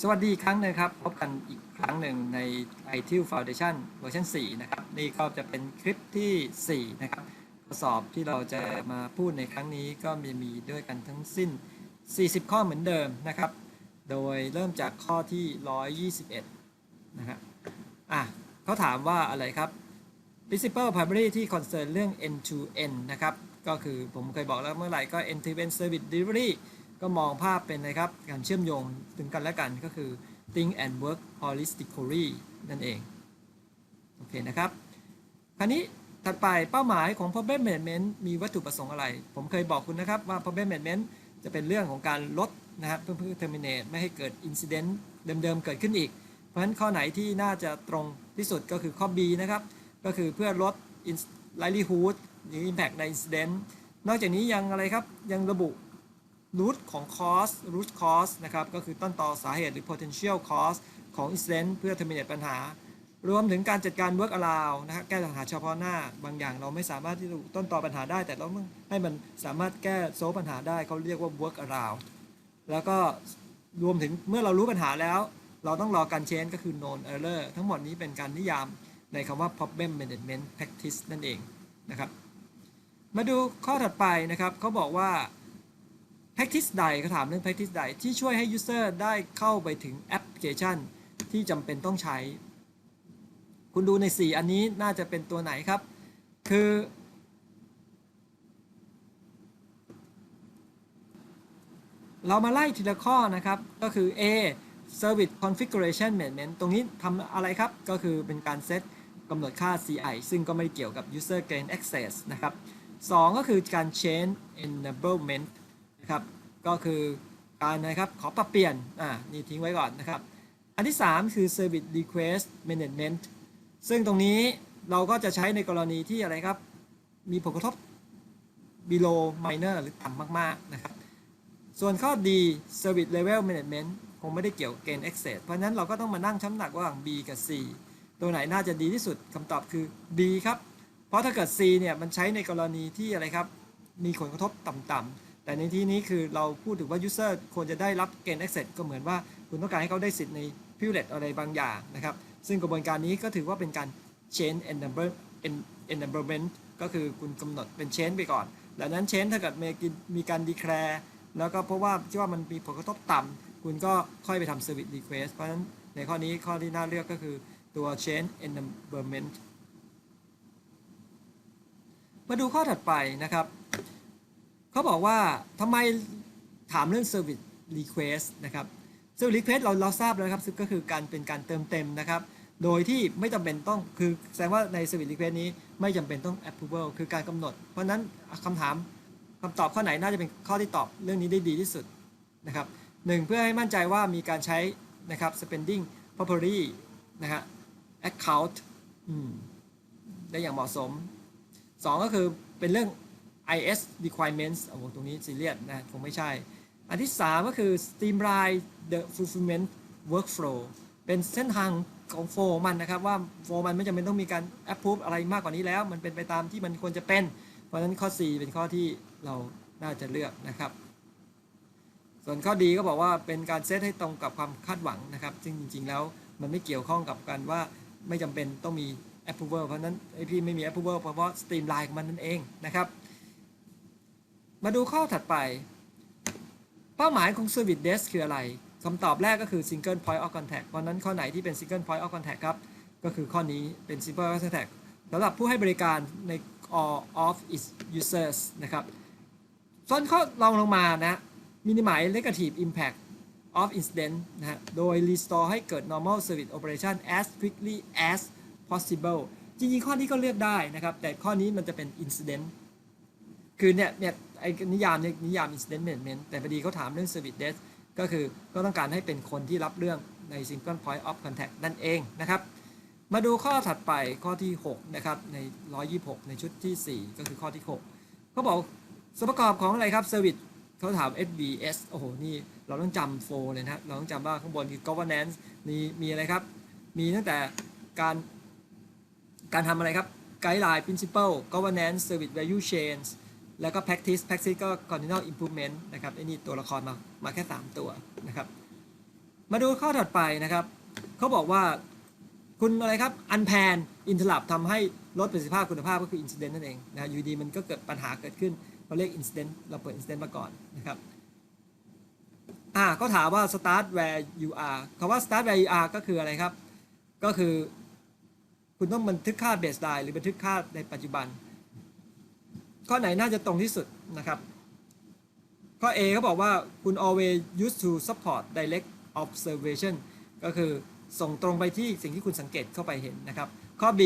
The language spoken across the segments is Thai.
สวัสดีครั้งหนึ่งครับ พบกันอีกครั้งหนึ่งใน ITIL Foundation เวอร์ชัน4นะครับ นี่ก็จะเป็นคลิปที่ 4 นะครับข้อสอบที่เราจะมาพูดในครั้งนี้ก็มีมีด้วยกันทั้งสิ้น 40 ข้อเหมือนเดิมนะครับ โดยเริ่มจากข้อที่ 121 นะครับอะเขาถามว่าอะไรครับ principal primary ที่ concern เรื่อง end to end นะครับ ก็คือผมเคยบอกแล้วเมื่อไหร่ก็ end to end service delivery ก็มองภาพเป็นนะครับการเชื่อมโยงถึงกันและกันก็คือ think and work holistically นั่นเอง โอเคนะครับ คราวนี้ถัดไปเป้าหมายของ problem management มีวัตถุประสงค์อะไร ผมเคยบอกคุณนะครับว่า problem management จะเป็นเรื่องของการลดนะครับเพื่อเพื่อ terminate ไม่ให้เกิด incident เดิมๆ เกิดขึ้นอีก เพราะฉะนั้นข้อไหนที่น่าจะตรงที่สุดก็คือข้อ B นะครับ ก็คือเพื่อลด likelihood หรือ impact ใน incident นอกจากนี้ยังอะไรครับยังระบุ root ของ cause root cause นะครับก็คือต้นตอสาเหตุหรือ potential cause ของ incident เพื่อ terminate ปัญหา รวมถึงการจัดการ work around นะครับแก้ปัญหาเฉพาะหน้า บางอย่างเราไม่สามารถที่จะต้นตอปัญหาได้ แต่เราต้องให้มันสามารถแก้โซลปัญหาได้เขาเรียกว่า work around แล้วก็รวมถึงเมื่อเรารู้ปัญหาแล้ว เราต้องรอการ change ก็คือ known error ทั้งหมดนี้เป็นการนิยามในคำว่า problem management practice นั่นเองนะครับ มาดูข้อถัดไปนะครับเขาบอกว่า practice ใดเขาถามเรื่อง practice ใดที่ช่วยให้ user ได้เข้าไปถึงแอปพลิเคชัน ที่จำเป็นต้องใช้ คุณดูใน 4 อันนี้น่าจะเป็นตัวไหนครับ คือ เรามาไล่ทีละข้อนะครับ ก็คือ A Service Configuration Management ตรงนี้ทำอะไรครับ ก็คือเป็นการเซตกำหนดค่า CI ซึ่งก็ไม่เกี่ยวกับ User Gain Access นะครับ 2 ก็คือการ Change Enablement นะครับ ก็คือการนะครับขอปรับเปลี่ยนอ่านี่ทิ้งไว้ก่อนนะครับ อันที่ 3 คือ Service Request Management ซึ่งตรงนี้เราก็จะใช้ในกรณีที่อะไรครับ มีผลกระทบ below minor หรือต่ำมาก ๆ นะครับ ส่วนข้อ D Service Level Management คงไม่ได้เกี่ยวกับ Gain Access เพราะนั้นเราก็ต้องมานั่งช้ำหนักว่า B กับ C ตัวไหนน่าจะดีที่สุดคำตอบคือ B ครับ เพราะถ้าเกิด C เนี่ยมันใช้ในกรณีที่อะไรครับ มีผลกระทบต่ำๆ แต่ในที่นี้คือเราพูดถึงว่า User ควรจะได้รับ Gain Access ก็เหมือนว่าคุณต้องการให้เขาได้สิทธิ์ใน privilege อะไรบางอย่างนะครับ ซึ่งกระบวนการนี้ก็ถือว่าเป็นการ change enable enablement ก็คือคุณกำหนดเป็น change ไปก่อนดังนั้น change ถ้าเกิดมีมีการ declare แล้วก็เพราะว่าที่ว่ามันมีผลกระทบต่ำคุณก็ค่อยไปทำ service request เพราะฉะนั้นในข้อนี้ข้อที่น่าเลือกก็คือตัว change enablement มาดูข้อถัดไปนะครับ เขาบอกว่าทำไมถามเรื่อง service request นะครับ service request เราเราทราบแล้วครับซึ่งก็คือการเป็นการเติมเต็มนะครับ โดยที่ไม่จำเป็นต้องคือแสดงว่าใน service request นี้ไม่จำเป็นต้อง approval คือการกำหนด เพราะฉะนั้นคำถามคำตอบข้อไหนน่าจะเป็นข้อที่ตอบเรื่องนี้ได้ดีที่สุดนะครับหนึ่งเพื่อให้มั่นใจว่ามีการใช้นะครับ spending properly นะฮะ account ได้อย่างเหมาะสมสองก็คือเป็นเรื่อง IS requirements โอ้โหตรงนี้ซีเรียสนะคงไม่ใช่ อันที่ 3 ก็คือ streamline the fulfillment workflow เป็นเส้นทางของโฟมันนะครับ ว่าโฟมันไม่จำเป็นต้องมีการ approve อะไรมากกว่านี้แล้ว มันเป็นไปตามที่มันควรจะเป็น เพราะฉะนั้นข้อ 4 เป็นข้อที่เราน่าจะเลือกนะครับ ส่วนข้อดีก็บอกว่าเป็นการเซตให้ตรงกับความคาดหวังนะครับ ซึ่งจริง ๆ แล้วมันไม่เกี่ยวข้องกับการว่าไม่จำเป็นต้องมี approval เพราะฉะนั้นไอพี่ไม่มี approval เพราะว่า streamline ของมันนั่นเองนะครับ มาดูข้อถัดไป เป้าหมายของ Service Desk คืออะไรคำตอบแรกก็คือ Single Point of Contact เพราะฉะนั้นข้อไหนที่เป็น Single Point of Contact ครับ ก็คือข้อนี้เป็น Single Point of Contact สำหรับผู้ให้บริการใน all of its users นะครับส่วนข้อรองลงมานะ Minimize Negative Impact of Incident นะฮะ โดย Restore ให้เกิด Normal Service Operation as quickly as possible จริงๆ ข้อนี้ก็เลือกได้นะครับ แต่ข้อนี้มันจะเป็น Incident คือเนี่ยเนี่ย ไอ้นิยามเนี่ยนิยาม incident management แต่พอดีเขาถามเรื่อง service desk ก็คือก็ต้องการให้เป็นคนที่รับเรื่องใน single point of contact นั่นเองนะครับ มาดูข้อถัดไปข้อที่ 6 นะครับ ใน 126 ในชุดที่ 4 ก็คือข้อที่ 6เขาบอกส่วนประกอบของอะไรครับ service เขาถาม SBS โอ้โห นี่เราต้องจำโฟเลยนะเราต้องจำว่าข้างบนคือ governance มีมีอะไรครับ มีตั้งแต่การการทำอะไรครับ guideline principle governance service value chains แล้วก็ practice practice ก็ continual improvement นะครับไอ้นี่ตัวละครมามาแค่ 3 ตัวนะครับ มาดูข้อถัดไปนะครับเขาบอกว่าคุณอะไรครับอันแพนอินทลับทำให้ลดประสิทธิภาพคุณภาพก็คืออินซิเดนต์นั่นเองนะอยู่ดีมันก็เกิดปัญหาเกิดขึ้น เราเรียกอินซิเดนต์เราเปิดอินซิเดนต์มาก่อนนะครับอ่าก็ถามว่า start where you are คำว่า start where you are ก็คืออะไรครับ ก็คือ คุณต้องบันทึกค่า baseline หรือบันทึกค่าในปัจจุบัน ข้อไหนน่าจะตรงที่สุดนะครับ ข้อ A เขาบอกว่าคุณ always use to support direct observation ก็คือส่งตรงไปที่สิ่งที่คุณสังเกตเข้าไปเห็นนะครับ ข้อ B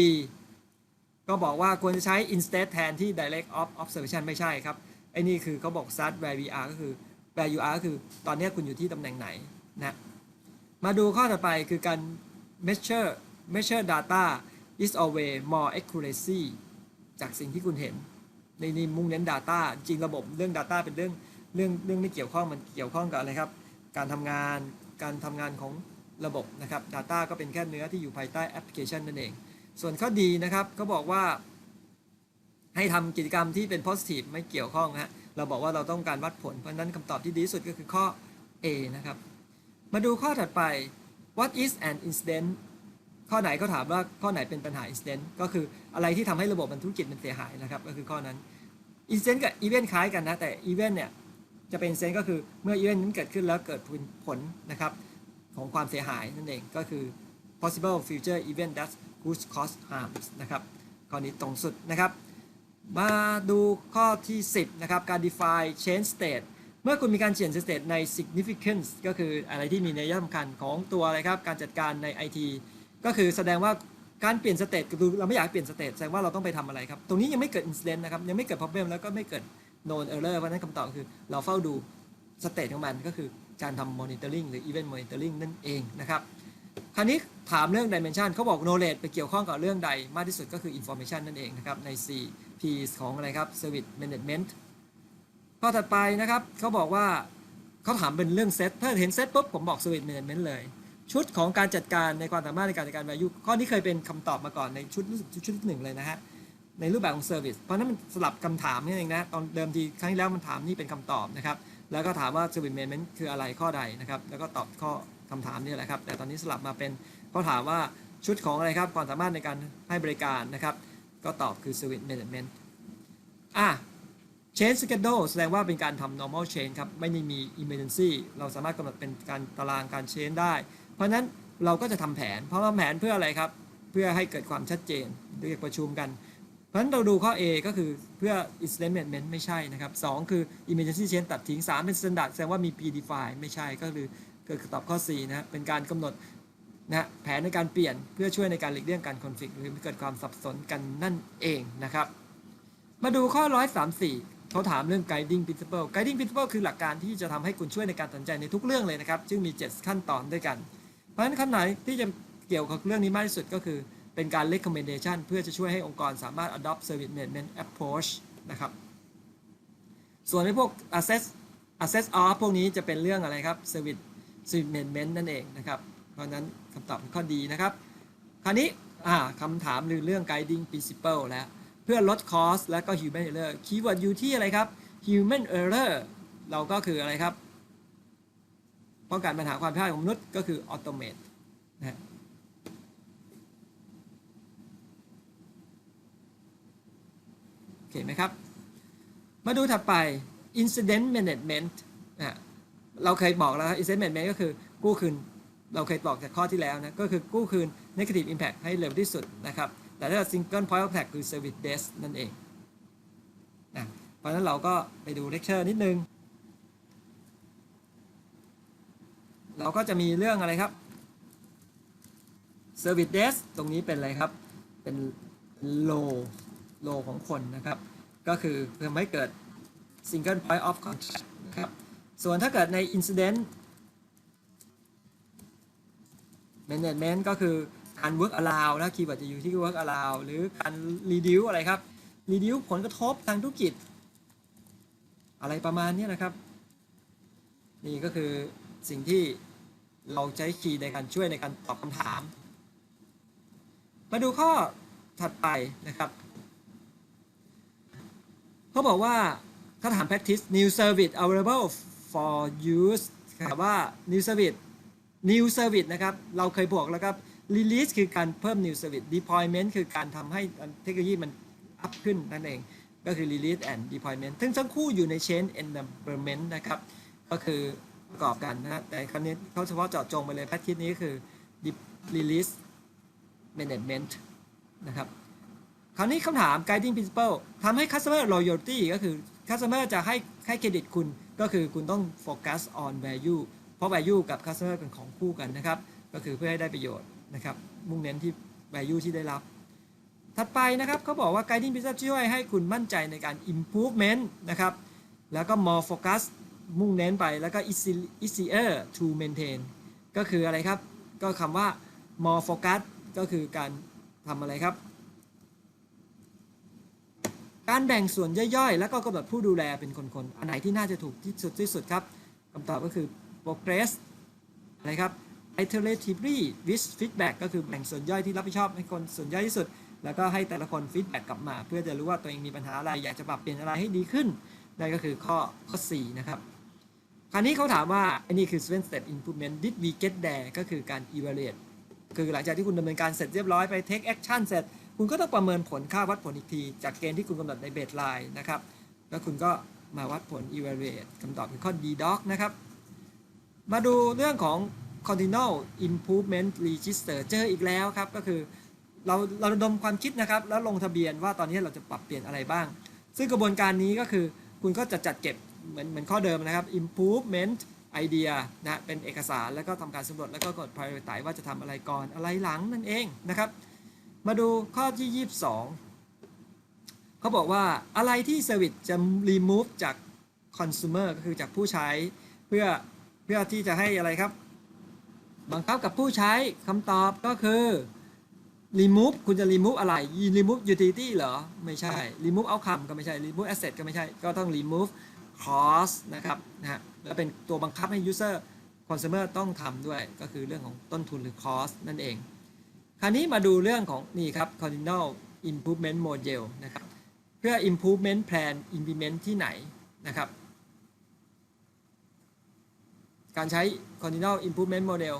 ก็บอกว่าควรจะใช้ instead แทนที่ direct of observation ไม่ใช่ครับ ไอ้นี่คือเขาบอก start where we are ก็คือ where you are ก็คือตอนนี้คุณอยู่ที่ตำแหน่งไหนนะมาดูข้อต่อไปคือการ measure measure data is always more accuracy จากสิ่งที่คุณเห็น นนี้มุ่งเน้น Data จริงระบบเรื่อง Data เป็นเรื่องเรื่องเรื่องไม่เกี่ยวข้องมันเกี่ยวข้องกับอะไรครับ การทำงานการทำงานของระบบนะครับ Data ก็เป็นแค่เนื้อที่อยู่ภายใต้แอปพลิเคชันนั่นเอง ส่วนข้อดีนะครับเขาบอกว่า ให้ทำกิจกรรมที่เป็น positive ไม่เกี่ยวข้องฮะเราบอกว่าเราต้องการวัดผล เพราะนั้นคำตอบที่ดีที่สุดก็คือข้อ A นะครับ มาดูข้อถัดไป what is an incident ข้อไหนเขาถามว่าข้อไหนเป็นปัญหา incident ก็คืออะไรที่ทำให้ระบบมันธุรกิจมันเสียหายนะครับ ก็คือข้อนั้น incident กับ event คล้ายกันนะ แต่ event เนี่ยจะเป็น incident ก็คือเมื่อ event นั้นเกิดขึ้นแล้วเกิดผลนะครับของความเสียหายนั่นเองก็คือ possible future event that could cause harms นะครับข้อนี้ตรงสุดนะครับ มาดูข้อที่ 10 นะครับ การ define change state เมื่อคุณมีการเปลี่ยน state ใน significance ก็คืออะไรที่มีนัยสำคัญของตัวอะไรครับการจัดการใน IT ก็คือแสดงว่าการเปลี่ยน state คือเราไม่อยากเปลี่ยน state แสดงว่าเราต้องไปทำอะไรครับ ตรงนี้ยังไม่เกิด incident นะครับ ยังไม่เกิด problem แล้วก็ไม่เกิด known error เพราะนั้นคำตอบคือเราเฝ้าดู state ของมันก็คือการทำ monitoring หรือ event monitoring นั่นเองนะครับ คราวนี้ถามเรื่อง dimension เขาบอก knowledge ไปเกี่ยวข้องกับเรื่องใดมากที่สุดก็คือ information นั่นเองนะครับ ใน 4 P ของอะไรครับ service management ข้อถัดไปนะครับเขาบอกว่าเขาถามเป็นเรื่องเซตถ้าเห็นเซตปุ๊บผมบอก service management เลย ชุดของการจัดการในความสามารถในการจัดการ value ข้อนี้เคยเป็นคำตอบมาก่อนในชุดรู้สึกชุดหนึ่งเลยนะฮะในรูปแบบของ service เพราะนั้นมันสลับคำถามนี่เองนะตอนเดิมทีครั้งที่แล้วมันถามนี่เป็นคำตอบนะครับแล้วก็ถามว่า service management คืออะไรข้อใดนะครับแล้วก็ตอบข้อคำถามนี่แหละครับแต่ตอนนี้สลับมาเป็นเขาถามว่าชุดของอะไรครับความสามารถในการให้บริการนะครับก็ตอบคือ service management อะ change schedule แสดงว่าเป็นการทำ normal change ครับ ไม่ได้มี emergency เราสามารถกำหนดเป็นการตารางการ change ได้ เพราะฉะนั้นเราก็จะทำแผน เพราะว่าแผนเพื่ออะไรครับ เพื่อให้เกิดความชัดเจนเรียกประชุมกัน เพราะฉะนั้นเราดูข้อ A ก็คือเพื่อ incident management ไม่ใช่นะครับ 2 คือ emergency change ตัดทิ้ง 3 เป็น standard แสดงว่ามี predefine ไม่ใช่ก็คือก็คือตอบข้อ4นะครับเป็นการกำหนดนะแผนในการเปลี่ยนเพื่อช่วยในการหลีกเลี่ยงการ conflict หรือเกิดความสับสนกันนั่นเองนะครับ มาดูข้อ 134เขาถามเรื่อง guiding principle guiding principle คือหลักการที่จะทำให้คุณช่วยในการตัดสินใจในทุกเรื่องเลยนะครับ ซึ่งมี 7 ขั้นตอนด้วยกัน ราะฉะนั้นขั้นไหนที่จะเกี่ยวกับเรื่องนี้มากที่สุดก็คือเป็นการ recommendation เพื่อจะช่วยให้องค์กรสามารถ adopt service management approach นะครับ ส่วนในพวก assess assess of พวกนี้จะเป็นเรื่องอะไรครับ service service management นั่นเองนะครับ เพราะนั้นคำตอบข้อดีนะครับ คราวนี้คำถามหรือเรื่อง guiding principle แล้วเพื่อลด cost และก็ human error คีย์เวิร์ดอยู่ที่อะไรครับ human error เราก็คืออะไรครับ ป้องกันปัญหาความผิพลาดของมนุษย์ก็คือ automate นะโอเคไหมครับ มาดูถัดไป incident management อะเราเคยบอกแล้ว incident management ก็คือกู้คืน เราเคยบอกจากข้อที่แล้วนะ ก็คือกู้คืน negative impact ให้เร็วที่สุดนะครับ แต่ถ้า single point of attack คือ service desk นั่นเองนะเพราะนั้นเราก็ไปดูเลคเชอร์นิดนึง เราก็จะมีเรื่องอะไรครับ service desk ตรงนี้เป็นอะไรครับ เป็น low low ของคนนะครับ ก็คือเพื่อไม่เกิด single point of contact นะครับ ส่วนถ้าเกิดใน incident management ก็คือการ work allow นะคีย์เวิร์ดจะอยู่ที่ work allow หรือการ reduce อะไรครับ reduce ผลกระทบทางธุรกิจ อะไรประมาณนี้นะครับ นี่ก็คือสิ่งที่ เราใช้คีย์ในการช่วยในการตอบคำถาม มาดูข้อถัดไปนะครับเขาบอกว่าถ้าถาม practice new service available for use ถามว่า new service new service นะครับ เราเคยบอกแล้วครับ release คือการเพิ่ม new service deployment คือการทำให้เทคโนโลยีมันอัพขึ้นนั่นเอง ก็คือ release and deployment ซึ่งทั้งคู่อยู่ใน chain enablement นะครับ ก็คือ ประกอบกันนะฮะแต่คราวนี้เขาเฉพาะเจาะจงไปเลยแพทคิดนี้คือ Dep- release management นะครับคราวนี้คำถาม guiding principle ทำให้ customer loyalty ก็คือ customer จะให้ให้เครดิตคุณก็คือคุณต้อง focus on value เพราะ value กับ customer เป็นของคู่กันนะครับ ก็คือเพื่อให้ได้ประโยชน์นะครับ มุ่งเน้นที่ value ที่ได้รับ ถัดไปนะครับเขาบอกว่า guiding principle ช่วยให้คุณมั่นใจในการ improvement นะครับ แล้วก็ more focus มุ่งเน้นไปแล้วก็ easier to maintain ก็คืออะไรครับ ก็คำว่า more focus ก็คือการทำอะไรครับ การแบ่งส่วนย่อยๆ แล้วก็กำหนดผู้ดูแลเป็นคนๆ อันไหนที่น่าจะถูกที่สุดที่สุดครับคำตอบก็คือ progress อะไรครับ iteratively with feedback ก็คือแบ่งส่วนย่อยที่รับผิดชอบให้คนส่วนย่อยที่สุด แล้วก็ให้แต่ละคน feedback กลับมา เพื่อจะรู้ว่าตัวเองมีปัญหาอะไร อยากจะปรับเปลี่ยนอะไรให้ดีขึ้นนั่นก็คือข้อข้อ 4 นะครับ คราวนี้เขาถามว่าอันนี้คือ seven step improvement did we get there ก็คือการ evaluate คือหลังจากที่คุณดำเนินการเสร็จเรียบร้อยไป take action เสร็จ คุณก็ต้องประเมินผลค่าวัดผลอีกที จากเกณฑ์ที่คุณกำหนดในเบสไลน์นะครับ แล้วคุณก็มาวัดผล evaluate คำตอบคือข้อ D doc นะครับ มาดูเรื่องของ continual improvement register เจออีกแล้วครับ ก็คือเราเราดมความคิดนะครับ แล้วลงทะเบียนว่าตอนนี้เราจะปรับเปลี่ยนอะไรบ้าง ซึ่งกระบวนการนี้ก็คือคุณก็จะจัดเก็บ เหมือนเหมือนข้อเดิมนะครับ improvement idea นะเป็นเอกสารแล้วก็ทำการสำรวจแล้วก็กด prioritize ว่าจะทำอะไรก่อนอะไรหลังนั่นเองนะครับ มาดูข้อที่ 22 เขาบอกว่าอะไรที่ Service จะ remove จาก consumer ก็คือจากผู้ใช้เพื่อเพื่อที่จะให้อะไรครับ บังคับกับผู้ใช้คำตอบก็คือ remove คุณจะ remove อะไร remove utility เหรอ ไม่ใช่ remove outcome ก็ไม่ใช่ remove asset ก็ไม่ใช่ ก็ต้อง remove cost นะครับนะฮะแล้วเป็นตัวบังคับให้ user consumer ต้องทำด้วยก็คือเรื่องของต้นทุนหรือ cost นั่นเอง คราวนี้มาดูเรื่องของนี่ครับ continual improvement model นะครับ เพื่อ improvement plan implement ที่ไหนนะครับ การใช้ continual improvement model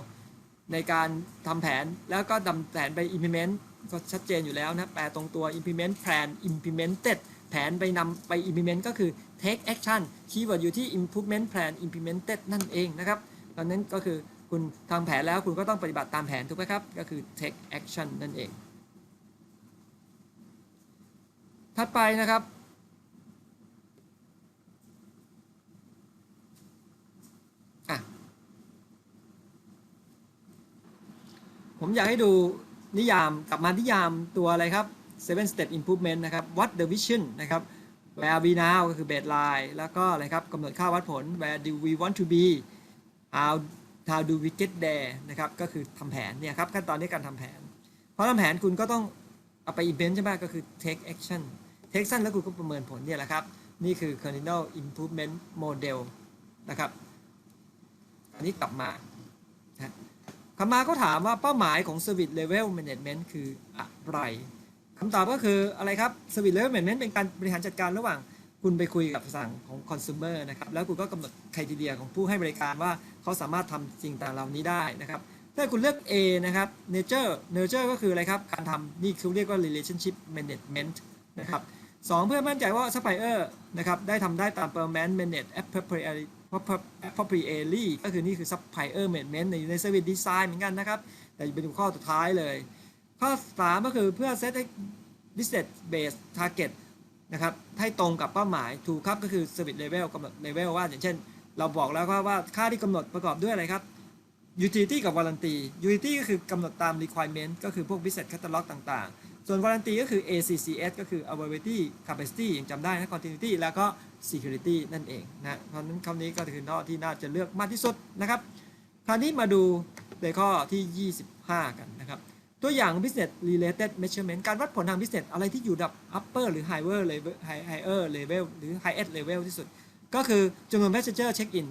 ในการทำแผนแล้วก็ดำแผนไป implement ก็ชัดเจนอยู่แล้วนะ แปลตรงตัว implement plan implemented แผนไปนำไป implement ก็คือ take action คีย์เวิร์ดอยู่ที่ improvement plan implemented นั่นเองนะครับตอนนั้นก็คือคุณทำแผนแล้วคุณก็ต้องปฏิบัติตามแผนถูกไหมครับ ก็คือ take action นั่นเอง ถัดไปนะครับอะผมอยากให้ดูนิยามกลับมานิยามตัวอะไรครับ seven step improvement นะครับ what the vision นะครับ where we now ก็คือ baseline แล้วก็อะไรครับกำหนดค่าวัดผล where do we want to be how how do we get there นะครับ ก็คือทำแผนเนี่ยครับขั้นตอนในการทำแผนพอทำแผนคุณก็ต้องเอาไป implement ใช่ไหมก็คือ take action take action แล้วคุณก็ประเมินผลเนี่ยแหละครับ นี่คือ continual improvement model นะครับอันนี้กลับมาคำมาก็ถามว่าเป้าหมายของ Service Level Management คืออะไร คำตอบก็คืออะไรครับ Service Level Management เป็นการบริหารจัดการระหว่างคุณไปคุยกับสั่งของ consumer นะครับ แล้วคุณก็กำหนดคุณทีเดียของผู้ให้บริการว่าเขาสามารถทำสิ่งต่างเหล่านี้ได้นะครับ ถ้าคุณเลือก A นะครับ nature nature ก็คืออะไรครับ การทำนี่เขาเรียกว่า relationship management นะครับสองเพื่อมั่นใจว่า supplier นะครับได้ทำได้ตาม performance manage appropriate appropriately ก็คือนี่คือ supplier management ในใน service design เหมือนกันนะครับ แต่เป็นข้อสุดท้ายเลย ข้อ 3 ก็คือเพื่อ set ให้ business base target นะครับให้ตรงกับเป้าหมายถูกครับก็คือ service level กำหนด level ว่าอย่างเช่น เราบอกแล้วว่าว่าค่าที่กำหนดประกอบด้วยอะไรครับ utility กับ warranty utility ก็คือกำหนดตาม requirement ก็คือพวก business catalog ต่างๆ ส่วน warranty ก็คือ ACCS ก็คือ availability capacity ยังจำได้นะ continuity แล้วก็ security นั่นเองนะเพราะฉะนั้นคำนี้ก็คือข้อที่น่าจะเลือกมากที่สุดนะครับ คราวนี้มาดูในข้อที่ 25 กันนะครับ ตัวอย่าง business related measurement การวัดผลทาง business อะไรที่อยู่ระดับ upper หรือ higher level higher level หรือ highest level ที่สุด ก็คือจำนวน passenger check in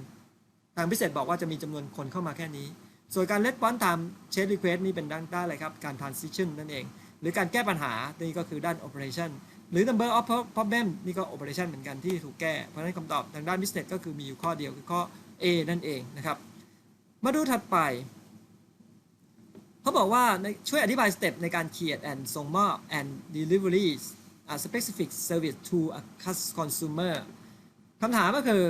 ทาง business บอกว่าจะมีจำนวนคนเข้ามาแค่นี้ ส่วนการ response time check request นี่เป็นด้านด้านอะไรครับ การ transition นั่นเอง หรือการแก้ปัญหา นี่ก็คือด้าน operation หรือ number of problem นี่ก็ operation เหมือนกันที่ถูกแก้ เพราะฉะนั้นคำตอบทางด้าน business ก็คือมีอยู่ข้อเดียวคือข้อ A นั่นเองนะครับ มาดูถัดไป เขาบอกว่าช่วยอธิบายสเต็ปในการ create and ส่งมอบ and deliveries a specific service to a cus- consumer คำถามก็คือ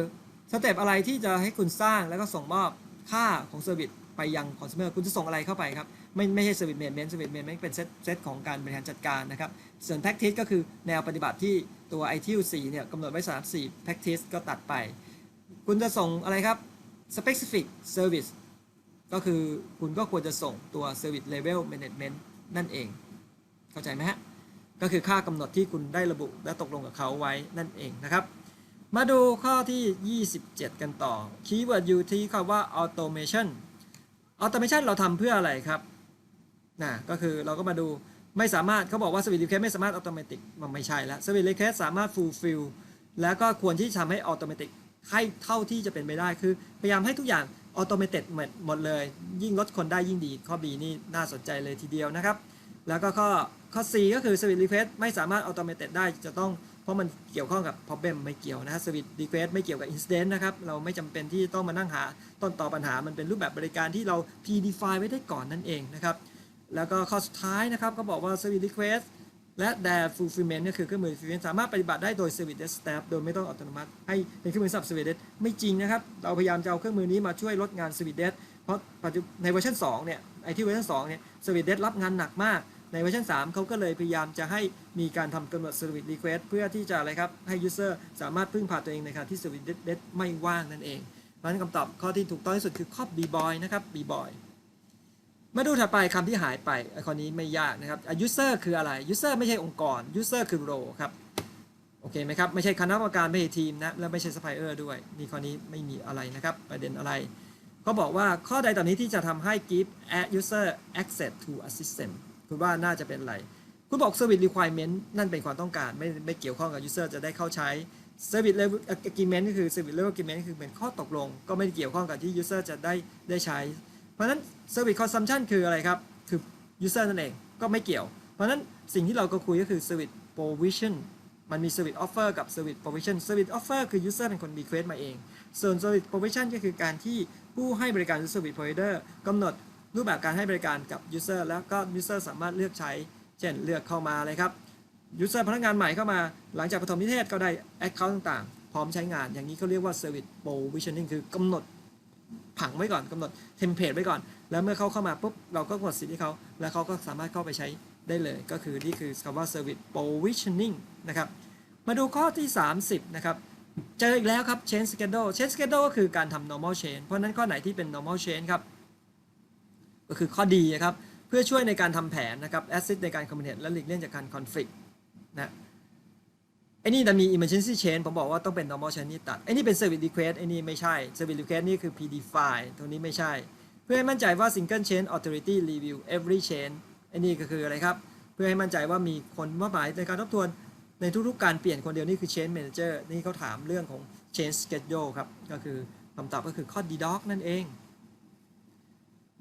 สเต็ปอะไรที่จะให้คุณสร้างแล้วก็ส่งมอบค่าของเซอร์วิสไปยัง consumer คุณจะส่งอะไรเข้าไปครับ ไม่ไม่ใช่ service management service management เป็นเซตเซตของการบริหารจัดการนะครับ ส่วน practice ก็คือแนวปฏิบัติที่ตัว ITU 4 เนี่ยกำหนดไว้ 3 4 practice ก็ตัดไป คุณจะส่งอะไรครับ specific service ก็คือคุณก็ควรจะส่งตัว service level management นั่นเอง เข้าใจไหมฮะ ก็คือค่ากำหนดที่คุณได้ระบุและตกลงกับเขาไว้นั่นเองนะครับ มาดูข้อที่ 27 กันต่อ คีย์เวิร์ดอยู่ที่คำว่า automation automation เราทำเพื่ออะไรครับนะก็คือเราก็มาดูไม่สามารถเขาบอกว่า service request ไม่สามารถ automatic มันไม่ใช่แล้ว service request สามารถ fulfill แล้วก็ควรที่จะทำให้ automatic ให้เท่าที่จะเป็นไปได้คือพยายามให้ทุกอย่าง automated หมดหมดเลย ยิ่งลดคนได้ยิ่งดี ข้อ B นี่น่าสนใจเลยทีเดียวนะครับ แล้วก็ข้อข้อ C ก็คือ service request ไม่สามารถ automated ได้จะต้องเพราะมันเกี่ยวข้องกับ problem ไม่เกี่ยวนะฮะ service request ไม่เกี่ยวกับ incident นะครับ เราไม่จำเป็นที่ต้องมานั่งหาต้นต่อปัญหา มันเป็นรูปแบบบริการที่เรา predefine ไว้ได้ก่อนนั่นเองนะครับ แล้วก็ข้อสุดท้ายนะครับก็บอกว่า service request และ their fulfillment ก็คือเครื่องมือ fulfillment สามารถปฏิบัติได้โดย service desk staff โดยไม่ต้องอัตโนมัติ ให้เป็นเครื่องมือสำหรับ service desk ไม่จริงนะครับ เราพยายามจะเอาเครื่องมือนี้มาช่วยลดงาน service desk เพราะปัจจุในเวอร์ชัน2เนี่ยไอที่เวอร์ชัน2เนี่ย service desk รับงานหนักมาก ในเวอร์ชัน3เขาก็เลยพยายามจะให้มีการทำกำหนด service request เพื่อที่จะอะไรครับให้ user สามารถพึ่งพาตัวเองในขณะที่ service desk ไม่ว่างนั่นเองเพราะฉะนั้นคำตอบข้อที่ถูกต้องที่สุดคือข้อ b boy นะครับ b boy มาดูถัดไปคำที่หายไปไอ้ข้อนี้ไม่ยากนะครับ user คืออะไร user ไม่ใช่องค์กร user คือ role ครับ โอเคไหมครับ ไม่ใช่คณะกรรมการไม่ใช่ทีมนะ และไม่ใช่ supplier ด้วย นี่ข้อนี้ไม่มีอะไรนะครับ ประเด็นอะไรเขาบอกว่าข้อใดต่อนี้ที่จะทำให้ give a user access to a system คุณว่าน่าจะเป็นอะไร คุณบอก service requirement นั่นเป็นความต้องการ ไม่ไม่เกี่ยวข้องกับ user จะได้เข้าใช้ service level agreement ก็คือ service level agreement คือเป็นข้อตกลง ก็ไม่เกี่ยวข้องกับที่ user จะได้ได้ใช้ เพราะฉะนั้น service consumption คืออะไรครับ คือ user นั่นเองก็ไม่เกี่ยว เพราะฉะนั้นสิ่งที่เราก็คุยก็คือ service provision มันมี service offer กับ service provision service offer คือ user เป็นคน request มาเอง ส่วน service provision ก็คือการที่ผู้ให้บริการหรือ service provider กำหนดรูปแบบการให้บริการกับ user แล้วก็ user สามารถเลือกใช้ เช่นเลือกเข้ามาเลยครับ user พนักงานใหม่เข้ามา หลังจากปฐมนิเทศก็ได้ account ต่างๆ พร้อมใช้งาน อย่างนี้เขาเรียกว่า service provisioning คือกำหนด ผังไว้ก่อนกำหนดเทมเพลตไว้ก่อน แล้วเมื่อเขาเข้ามาปุ๊บเราก็กดสิทธิ์ให้เขาแล้วเขาก็สามารถเข้าไปใช้ได้เลย ก็คือนี่คือคำว่า service provisioning นะครับมาดูข้อที่ 30 นะครับ เจออีกแล้วครับ change schedule change schedule ก็คือการทำ normal change เพราะนั้นข้อไหนที่เป็น normal change ครับ ก็คือข้อดีนะครับ เพื่อช่วยในการทำแผนนะครับ assist ในการ communicate และหลีกเลี่ยงจากการ conflict นะ อ้นี่ดันมี emergency change ผมบอกว่าต้องเป็น normal change นี่ตัดไอ้นี่เป็น service request ไอ้นี่ไม่ใช่ service request นี่คือ predefine ตรงนี้ไม่ใช่ เพื่อให้มั่นใจว่า single change authority review every change ไอ้นี่ก็คืออะไรครับ เพื่อให้มั่นใจว่ามีคนมอบหมายในการทบทวนในทุกๆการเปลี่ยนคนเดียวนี่คือ change manager นี่เขาถามเรื่องของ change schedule ครับ ก็คือคำตอบก็คือข้อ dedoc นั่นเอง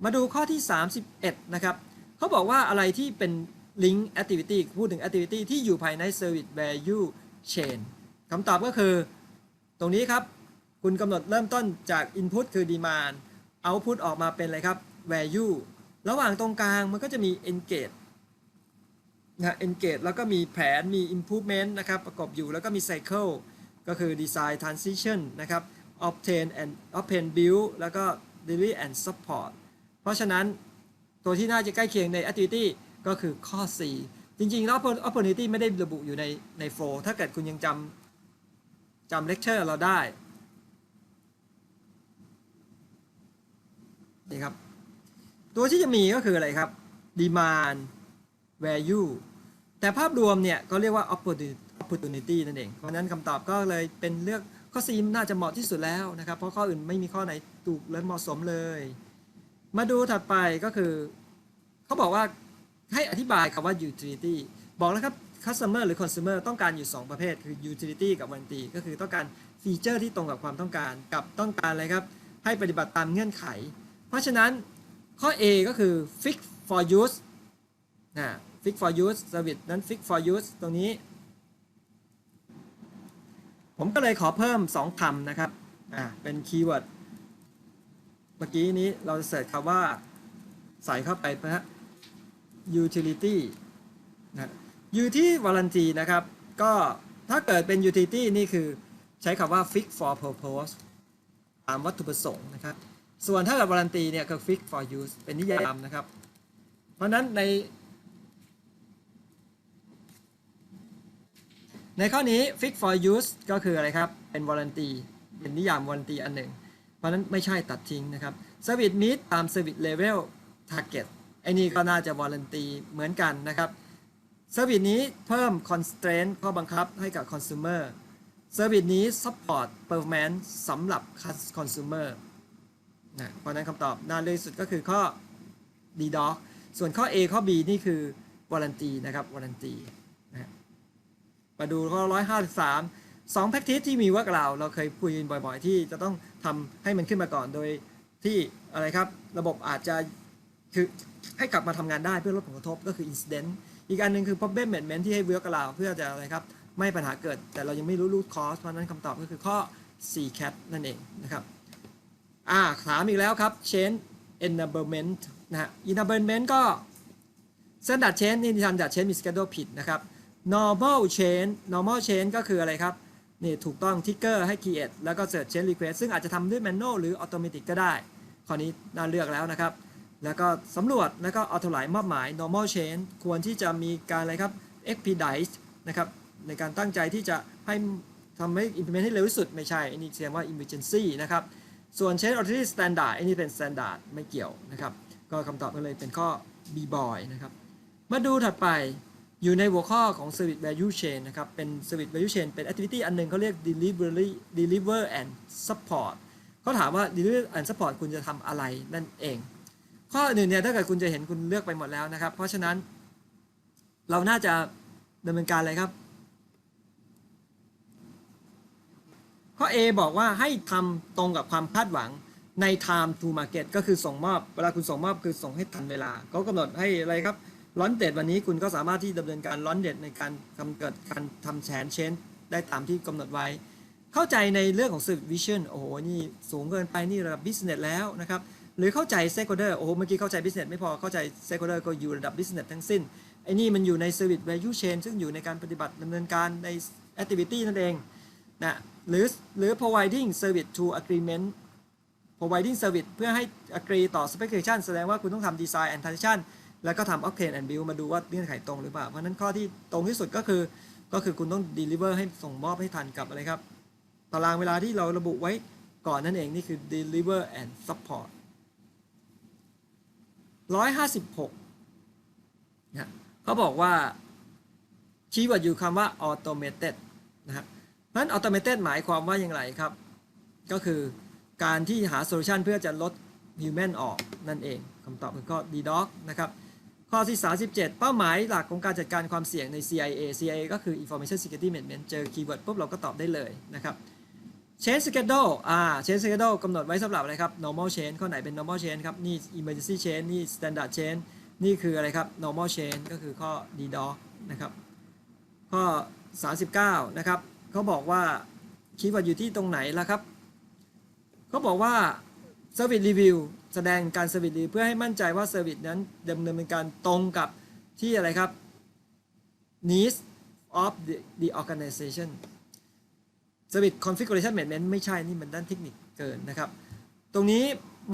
มาดูข้อที่ 31 นะครับเขาบอกว่าอะไรที่เป็น link activity พูดถึง activity ที่อยู่ภายใน service value chain คำตอบก็คือ ตรงนี้ครับ คุณกำหนดเริ่มต้นจาก input คือ demand output ออกมาเป็นอะไรครับ value ระหว่างตรงกลางมันก็จะมี engage นะ engage แล้วก็มีแผนมี improvement นะครับ ประกอบอยู่แล้วก็มี cycle ก็คือ design transition นะครับ obtain and obtain build แล้วก็ delivery and support เพราะฉะนั้นตัวที่น่าจะใกล้เคียงใน activity ก็คือข้อ 4 จริงๆแล้ว opportunity ไม่ได้ระบุอยู่ในใน flow ถ้าเกิดคุณยังจำจำ lecture เราได้นี่ครับ ตัวที่จะมีก็คืออะไรครับ demand value แต่ภาพรวมเนี่ยก็เรียกว่า opportunity นั่นเอง เพราะฉะนั้นคำตอบก็เลยเป็นเลือกข้อ C น่าจะเหมาะที่สุดแล้วนะครับ เพราะข้ออื่นไม่มีข้อไหนถูกและเหมาะสมเลย มาดูถัดไปก็คือ เขาบอกว่า ให้อธิบายคำว่า utility บอกแล้วครับ customer หรือ consumer ต้องการอยู่ 2 ประเภท คือ utility กับ warranty ก็คือต้องการฟีเจอร์ที่ตรงกับความต้องการ กับต้องการอะไรครับ ให้ปฏิบัติตามเงื่อนไข เพราะฉะนั้นข้อ A ก็คือ fix for use นะ fix for use service นั้น fix for use ตรงนี้ ผมก็เลยขอเพิ่ม 2คำนะครับ อ่า เป็นคีย์เวิร์ด เมื่อกี้นี้เราจะเสิร์ชคำว่าใส่เข้าไปนะฮะ utility นะ utility warranty นะครับ ก็ถ้าเกิดเป็น utility นี่คือใช้คำว่า fix for purpose ตามวัตถุประสงค์นะครับ ส่วนถ้าเกิด warranty เนี่ยคือ fix for use เป็นนิยามนะครับ เพราะนั้นใน ในข้อนี้ fix for use ก็คืออะไรครับ เป็น warranty เป็นนิยาม warranty อันหนึ่ง เพราะฉะนั้นไม่ใช่ตัดทิ้งนะครับ service meet ตาม service level target ไอ้นี่ก็น่าจะ warranty เหมือนกันนะครับ service นี้เพิ่ม constraint ข้อบังคับให้กับ consumer service นี้ support performance สำหรับ consumer นะเพราะนั้นคำตอบน่าเลือกสุดก็คือข้อ D dog ส่วนข้อ A ข้อ B นี่คือ warranty นะครับ warranty นะมาดูข้อ 153สอง practice ที่มีว่ากล่าวเราเคยคุยกันบ่อยๆ ที่จะต้องทำให้มันขึ้นมาก่อนโดยที่อะไรครับ ระบบอาจจะ คือให้กลับมาทำงานได้เพื่อลดผลกระทบก็คือ incident อีกอันหนึ่งคือ problem management ที่ให้เวิร์กลาเพื่อจะอะไรครับ ไม่ปัญหาเกิด แต่เรายังไม่รู้ root cause เพราะนั้นคำตอบก็คือข้อ C cat นั่นเองนะครับอ่าถามอีกแล้วครับ change enablement นะฮะ enablement ก็ standard change นี่ standard change มี schedule ผิดนะครับ normal change normal change ก็คืออะไรครับนี่ถูกต้อง trigger ให้ create แล้วก็ search change request ซึ่งอาจจะทำด้วย manual หรือ automatic ก็ได้ ข้อนี้น่าเลือกแล้วนะครับ แล้วก็สำรวจแล้วก็ authorize มอบหมาย normal change ควรที่จะมีการอะไรครับ expedite นะครับในการตั้งใจที่จะให้ทำให้ implement ให้เร็วที่สุด ไม่ใช่อันนี้เรียกว่า emergency นะครับ ส่วน change authority standard อันนี้เป็น standard ไม่เกี่ยวนะครับ ก็คำตอบก็เลยเป็นข้อ B boy นะครับ มาดูถัดไปอยู่ในหัวข้อของ service value chain นะครับ เป็น service value chain เป็น activity อันหนึ่งเขาเรียก delivery deliver and support เขาถามว่า deliver and support คุณจะทำอะไรนั่นเอง ข้ออื่นเนี่ยถ้าเกิดคุณจะเห็นคุณเลือกไปหมดแล้วนะครับ เพราะฉะนั้นเราน่าจะดำเนินการอะไรครับ ข้อ A บอกว่าให้ทำตรงกับความคาดหวังใน time to market ก็คือส่งมอบ เวลาคุณส่งมอบคือส่งให้ทันเวลาเขากำหนดให้อะไรครับร้อนเด็ดวันนี้คุณก็สามารถที่ดำเนินการร้อนเด็ดในการทำเกิดการทำแชนเชนได้ตามที่กำหนดไว้ เข้าใจในเรื่องของ service vision โอ้โห นี่สูงเกินไปนี่ระดับ business แล้วนะครับ หรือเข้าใจ stakeholder โอ้โหเมื่อกี้เข้าใจ business ไม่พอเข้าใจ stakeholder ก็อยู่ระดับ business ทั้งสิ้นไอ้นี่มันอยู่ใน service value chain ซึ่งอยู่ในการปฏิบัติดำเนินการใน activity นั่นเองนะหรือหรือ providing service to agreement providing service เพื่อให้ agree ต่อ specification แสดงว่าคุณต้องทำ design and transition แล้วก็ทำ obtain and build มาดูว่าเงื่อนไขตรงหรือเปล่า เพราะนั้นข้อที่ตรงที่สุดก็คือ ก็คือคุณต้อง deliver ให้ส่งมอบให้ทันกับอะไรครับ ตารางเวลาที่เราระบุไว้ก่อนนั่นเอง นี่คือ deliver and support 156นะเขาบอกว่าคีย์เวิร์ดอยู่คำว่า automated นะฮะเพราะฉะนั้น automated หมายความว่าอย่างไรครับ ก็คือการที่หาโซลูชันเพื่อจะลด human ออกนั่นเองคำตอบคือข้อ D doc นะครับ ข้อที่ 37 เป้าหมายหลักของการจัดการความเสี่ยงใน CIA CIA ก็คือ Information Security Management เจอคีย์เวิร์ดปุ๊บเราก็ตอบได้เลยนะครับ Change Schedule อ่า Change Schedule กำหนดไว้สำหรับอะไรครับ Normal Change ข้อไหนเป็น Normal Change ครับ นี่ Emergency Change นี่ Standard Change นี่คืออะไรครับ Normal Change ก็คือข้อ D doc นะครับ ข้อ 39 นะครับเขาบอกว่าคีย์เวิร์ดอยู่ที่ตรงไหนล่ะครับเขาบอกว่า Service Review แสดงการ Service Review เพื่อให้มั่นใจว่า Service นั้นดำเนินเป็นการตรงกับที่อะไรครับ needs of the, the organization Service Configuration Management ไม่ใช่นี่มันด้านเทคนิคเกินนะครับ ตรงนี้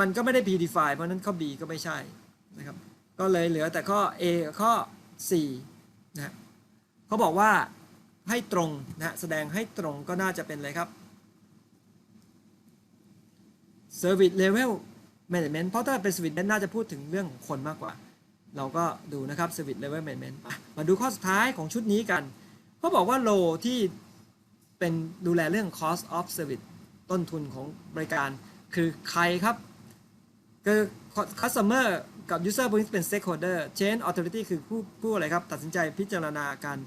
มันก็ไม่ได้ predefine เพราะนั้นข้อ B ก็ไม่ใช่นะครับ ก็เลยเหลือแต่ข้อ A ข้อ C นะเขาบอกว่าให้ตรงนะแสดงให้ตรงก็น่าจะเป็นอะไรครับ Service Level Management เพราะถ้าเป็น Service นั้นน่าจะพูดถึงเรื่องคนมากกว่า เราก็ดูนะครับ Service Level management มาดูข้อสุดท้ายของชุดนี้กันเขาบอกว่าโลที่ เป็นดูแลเรื่อง cost of service ต้นทุนของบริการ คือใครครับคือ customer กับ user พวกนี้เป็น stakeholder change authority คือผู้ผู้อะไรครับ ตัดสินใจพิจารณาการ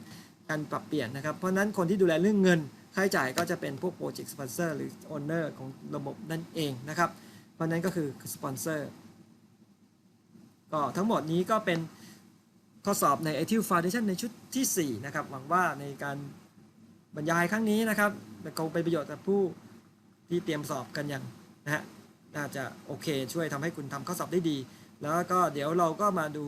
การปรับเปลี่ยนนะครับ เพราะนั้นคนที่ดูแลเรื่องเงินค่าใช้จ่ายก็จะเป็นพวก project sponsor หรือ owner ของระบบนั่นเองนะครับ เพราะนั้นก็คือ sponsor ก็ทั้งหมดนี้ก็เป็นข้อสอบใน i t u Foundation ในชุดทีสี่ 4 นะครับ หวังว่าในการ บรรยายครั้งนี้นะครับคงเป็นประโยชน์กับผู้ที่เตรียมสอบกันอย่างนะฮะน่าจะโอเคช่วยทำให้คุณทำข้อสอบได้ดี แล้วก็เดี๋ยวเราก็มาดู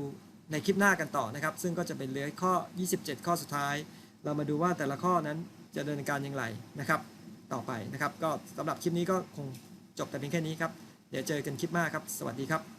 ในคลิปหน้ากันต่อนะครับ ซึ่งก็จะเป็นเหลือข้อ 27 ข้อสุดท้าย เรามาดูว่าแต่ละข้อนั้นจะดำเนินการอย่างไรนะครับ ต่อไปนะครับ ก็สำหรับคลิปนี้ก็คงจบแต่เพียงแค่นี้ครับ เดี๋ยวเจอกันคลิปหน้าครับ สวัสดีครับ